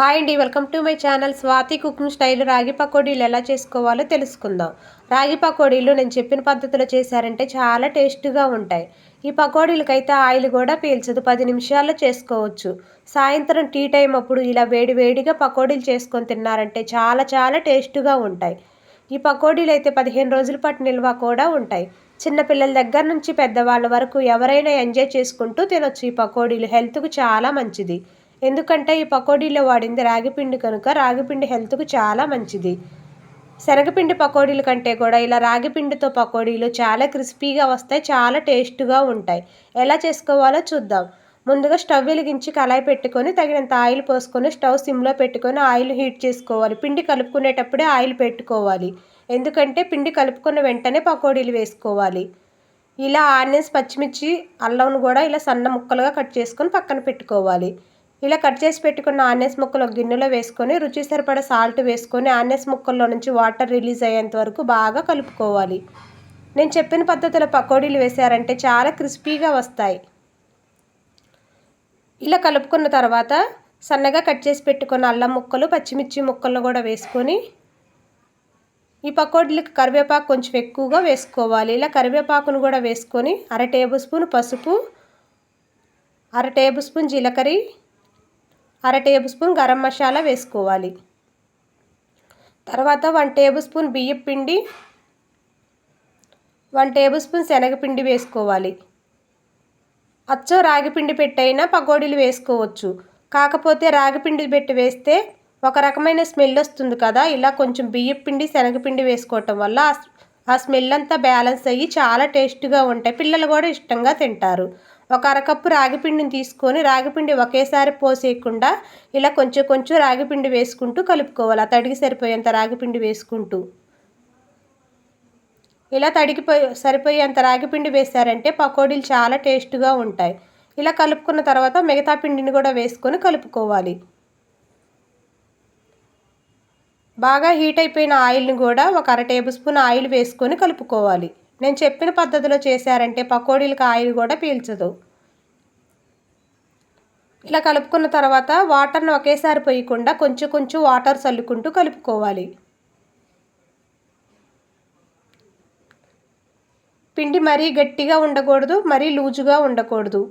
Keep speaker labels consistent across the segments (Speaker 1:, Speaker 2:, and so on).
Speaker 1: Hi అండి welcome to my channel. Swathi cooking style రాగి పకోడీలు ఎలా చేసుకోవాలో తెలుసుకుందాం. రాగి పకోడీలు నేను చెప్పిన పద్ధతిలో చేశారంటే చాలా టేస్ట్గా ఉంటాయి. ఈ పకోడీలకైతే ఆయిల్ కూడా పీల్చదు. పది నిమిషాల్లో చేసుకోవచ్చు. సాయంత్రం టీ టైం అప్పుడు ఇలా వేడి వేడిగా పకోడీలు చేసుకొని తిన్నారంటే చాలా చాలా టేస్ట్గా ఉంటాయి. ఈ పకోడీలు అయితే పదిహేను రోజుల పాటు నిల్వ కూడా ఉంటాయి. చిన్నపిల్లల దగ్గర నుంచి పెద్దవాళ్ళ వరకు ఎవరైనా ఎంజాయ్ చేసుకుంటూ తినొచ్చు. ఈ పకోడీలు హెల్త్కు చాలా మంచిది. ఎందుకంటే ఈ పకోడీలో వాడింది రాగిపిండి కనుక రాగిపిండి హెల్త్కు చాలా మంచిది. శనగపిండి పకోడీల కంటే కూడా ఇలా రాగిపిండితో పకోడీలు చాలా క్రిస్పీగా వస్తాయి చాలా టేస్ట్గా ఉంటాయి. ఎలా చేసుకోవాలో చూద్దాం. ముందుగా స్టవ్ వెలిగించి కళాయి పెట్టుకొని తగినంత ఆయిల్ పోసుకొని స్టవ్ సిమ్లో పెట్టుకొని ఆయిల్ హీట్ చేసుకోవాలి. పిండి కలుపుకునేటప్పుడే ఆయిల్ పెట్టుకోవాలి. ఎందుకంటే పిండి కలుపుకున్న వెంటనే పకోడీలు వేసుకోవాలి. ఇలా ఆనియన్స్ పచ్చిమిర్చి అల్లం కూడా ఇలా సన్న ముక్కలుగా కట్ చేసుకొని పక్కన పెట్టుకోవాలి. ఇలా కట్ చేసి పెట్టుకున్న ఆనియన్స్ ముక్కలు గిన్నెలో వేసుకొని రుచి సరిపడ సాల్ట్ వేసుకొని ఆనియన్స్ ముక్కల్లో నుంచి వాటర్ రిలీజ్ అయ్యేంత వరకు బాగా కలుపుకోవాలి. నేను చెప్పిన పద్ధతిలో పకోడీలు వేసారంటే చాలా క్రిస్పీగా వస్తాయి. ఇలా కలుపుకున్న తర్వాత సన్నగా కట్ చేసి పెట్టుకున్న అల్లం ముక్కలు పచ్చిమిర్చి ముక్కలను కూడా వేసుకొని ఈ పకోడీలకు కరివేపాకు కొంచెం ఎక్కువగా వేసుకోవాలి. ఇలా కరివేపాకును కూడా వేసుకొని అర టేబుల్ స్పూన్ పసుపు అర టేబుల్ స్పూన్ జీలకర్ర అర టేబుల్ స్పూన్ గరం మసాలా వేసుకోవాలి. తర్వాత వన్ టేబుల్ స్పూన్ బియ్యం పిండి వన్ టేబుల్ స్పూన్ శనగపిండి వేసుకోవాలి. అచ్చో రాగిపిండి పెట్టైనా పకోడీలు వేసుకోవచ్చు. కాకపోతే రాగిపిండి పెట్టి వేస్తే ఒక రకమైన స్మెల్ వస్తుంది కదా ఇలా కొంచెం బియ్యం పిండి శనగపిండి వేసుకోవటం వల్ల ఆ స్మెల్ అంతా బ్యాలెన్స్ అయ్యి చాలా టేస్ట్గా ఉంటాయి. పిల్లలు కూడా ఇష్టంగా తింటారు. ఒక అరకప్పు రాగిపిండిని తీసుకొని రాగిపిండి ఒకేసారి పోసేయకుండా ఇలా కొంచెం కొంచెం రాగిపిండి వేసుకుంటూ కలుపుకోవాలి. ఆ తడికి సరిపోయేంత రాగిపిండి వేసుకుంటూ. ఇలా తడికిపోయి సరిపోయేంత రాగిపిండి వేశారంటే పకోడీలు చాలా టేస్ట్గా ఉంటాయి. ఇలా కలుపుకున్న తర్వాత మిగతా పిండిని కూడా వేసుకొని కలుపుకోవాలి. బాగా హీట్ అయిపోయిన ఆయిల్ని కూడా ఒక అర టేబుల్ స్పూన్ ఆయిల్ వేసుకొని కలుపుకోవాలి. నేను చెప్పిన పద్ధతిలో చేశారంటే పకోడీలకు ఆయిల్ కూడా పీల్చదు. ఇలా కలుపుకున్న తర్వాత వాటర్ని ఒకేసారి పోయకుండా కొంచెం కొంచెం వాటర్ చల్లుకుంటూ కలుపుకోవాలి. పిండి మరీ గట్టిగా ఉండకూడదు మరీ లూజుగా ఉండకూడదు.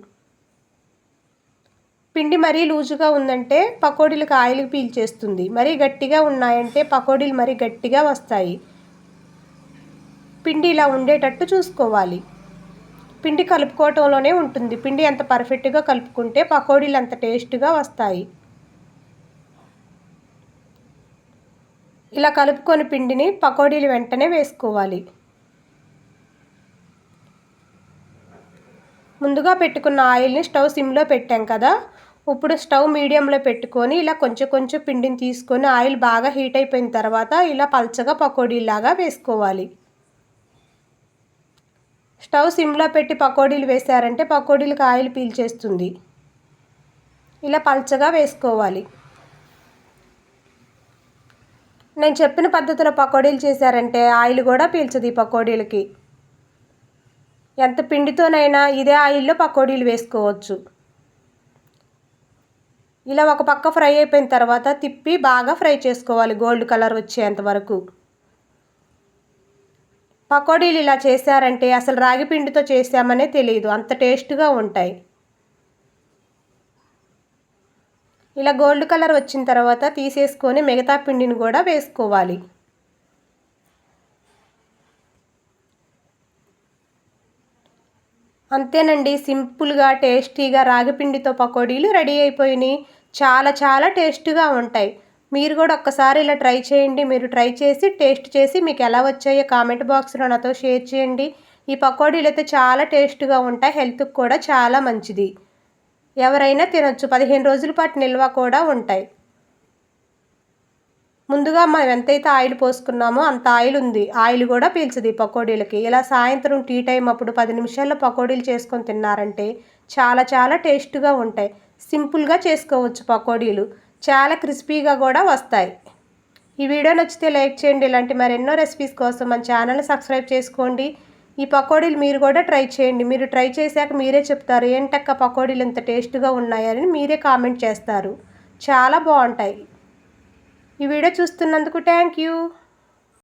Speaker 1: పిండి మరీ లూజుగా ఉందంటే పకోడీలకు ఆయిల్ పీల్చేస్తుంది. మరీ గట్టిగా ఉన్నాయంటే పకోడీలు మరీ గట్టిగా వస్తాయి. పిండి ఇలా ఉండేటట్టు చూసుకోవాలి. పిండి కలుపుకోవటంలోనే ఉంటుంది. పిండి ఎంత పర్ఫెక్ట్గా కలుపుకుంటే పకోడీలు అంత టేస్ట్గా వస్తాయి. ఇలా కలుపుకొని పిండిని పకోడీలు వెంటనే వేసుకోవాలి. ముందుగా పెట్టుకున్న ఆయిల్ని స్టవ్ సిమ్లో పెట్టాం కదా. ఇప్పుడు స్టవ్ మీడియంలో పెట్టుకొని ఇలా కొంచెం కొంచెం పిండిని తీసుకొని ఆయిల్ బాగా హీట్ అయిపోయిన తర్వాత ఇలా పల్చగా పకోడీలాగా వేసుకోవాలి. స్టవ్ సిమ్లో పెట్టి పకోడీలు వేశారంటే పకోడీలకు ఆయిల్ పీల్చేస్తుంది. ఇలా పల్చగా వేసుకోవాలి. నేను చెప్పిన పద్ధతిలో పకోడీలు చేశారంటే ఆయిల్ కూడా పీల్చదు ఈ పకోడీలకి. ఎంత పిండితోనైనా ఇదే ఆయిల్లో పకోడీలు వేసుకోవచ్చు. ఇలా ఒక పక్క ఫ్రై అయిపోయిన తర్వాత తిప్పి బాగా ఫ్రై చేసుకోవాలి. గోల్డ్ కలర్ వచ్చేంత వరకు. పకోడీలు ఇలా చేశారంటే అసలు రాగి పిండితో చేసామనే తెలియదు అంత టేస్ట్గా ఉంటాయి. ఇలా గోల్డ్ కలర్ వచ్చిన తర్వాత తీసేసుకొని మిగతా పిండిని కూడా వేసుకోవాలి. అంతేనండి. సింపుల్గా టేస్టీగా రాగిపిండితో పకోడీలు రెడీ అయిపోయినాయి. చాలా చాలా టేస్ట్గా ఉంటాయి. మీరు కూడా ఒక్కసారి ఇలా ట్రై చేయండి. మీరు ట్రై చేసి టేస్ట్ చేసి మీకు ఎలా వచ్చాయో కామెంట్ బాక్స్లో నాతో షేర్ చేయండి. ఈ పకోడీలు అయితే చాలా టేస్ట్గా ఉంటాయి. హెల్త్కి కూడా చాలా మంచిది. ఎవరైనా తినొచ్చు. పదిహేను రోజుల పాటు నిల్వ కూడా ఉంటాయి. ముందుగా మనం ఎంతైతే ఆయిల్ పోసుకున్నామో అంత ఆయిల్ ఉంది. ఆయిల్ కూడా పీల్చదు ఈ పకోడీలకి. ఇలా సాయంత్రం టీ టైం అప్పుడు పది నిమిషాల్లో పకోడీలు చేసుకొని తిన్నారంటే చాలా చాలా టేస్ట్గా ఉంటాయి. సింపుల్గా చేసుకోవచ్చు పకోడీలు. చాలా క్రిస్పీగా కూడా వస్తాయి. ఈ వీడియో నచ్చితే లైక్ చేయండి. ఇలాంటి మరెన్నో రెసిపీస్ కోసం మన ఛానల్ని సబ్స్క్రైబ్ చేసుకోండి. ఈ పకోడీలు మీరు కూడా ట్రై చేయండి. మీరు ట్రై చేశాక మీరే చెప్తారు ఏంటక్క పకోడీలు ఇంత టేస్ట్గా ఉన్నాయని మీరే కామెంట్ చేస్తారు. చాలా బాగుంటాయి. ఈ వీడియో చూస్తున్నందుకు థ్యాంక్ యూ.